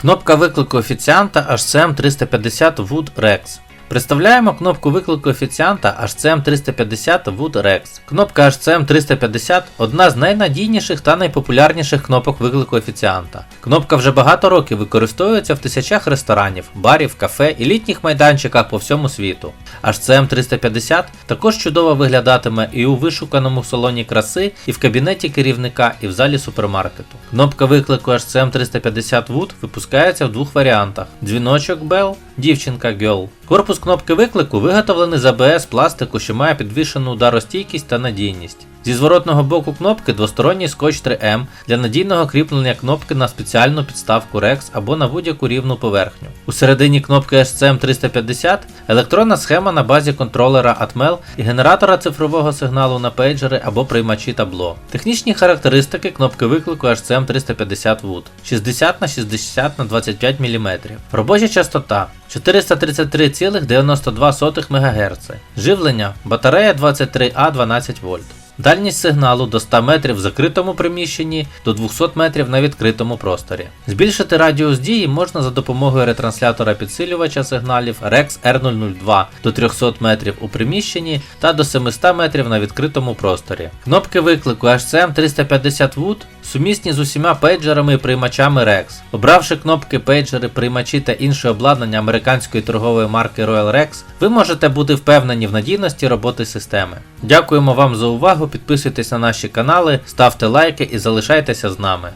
Кнопка виклику офіціанта HCM350 Wood Rex. Представляємо кнопку виклику офіціанта HCM 350 Wood Rex. Кнопка HCM 350 одна з найнадійніших та найпопулярніших кнопок виклику офіціанта. Кнопка вже багато років використовується в тисячах ресторанів, барів, кафе і літніх майданчиках по всьому світу. HCM 350 також чудово виглядатиме і у вишуканому салоні краси, і в кабінеті керівника, і в залі супермаркету. Кнопка виклику HCM 350 Wood випускається в двох варіантах: дзвіночок Bell, дівчинка Girl. Корпус кнопки виклику виготовлений з ABS пластику, що має підвішену ударостійкість та надійність. Зі зворотного боку кнопки двосторонній скотч 3M для надійного кріплення кнопки на спеціальну підставку Rex або на будь-яку рівну поверхню. У середині кнопки HCM 350 електронна схема на базі контролера Atmel і генератора цифрового сигналу на пейджери або приймачі табло. Технічні характеристики кнопки виклику HCM 350 Wood 60 на 60 на 25 мм. Робоча частота 433,92 МГц. Живлення батарея 23А 12 вольт. Дальність сигналу до 100 метрів в закритому приміщенні до 200 метрів на відкритому просторі. Збільшити радіус дії можна за допомогою ретранслятора підсилювача сигналів Rex R002 до 300 метрів у приміщенні та до 700 метрів на відкритому просторі. Кнопки виклику HCM 350 Wood сумісні з усіма пейджерами і приймачами Rex. Обравши кнопки пейджери, приймачі та інше обладнання американської торгової марки Royal Rex, ви можете бути впевнені в надійності роботи системи. Дякуємо вам за увагу, підписуйтесь на наші канали, ставте лайки і залишайтеся з нами.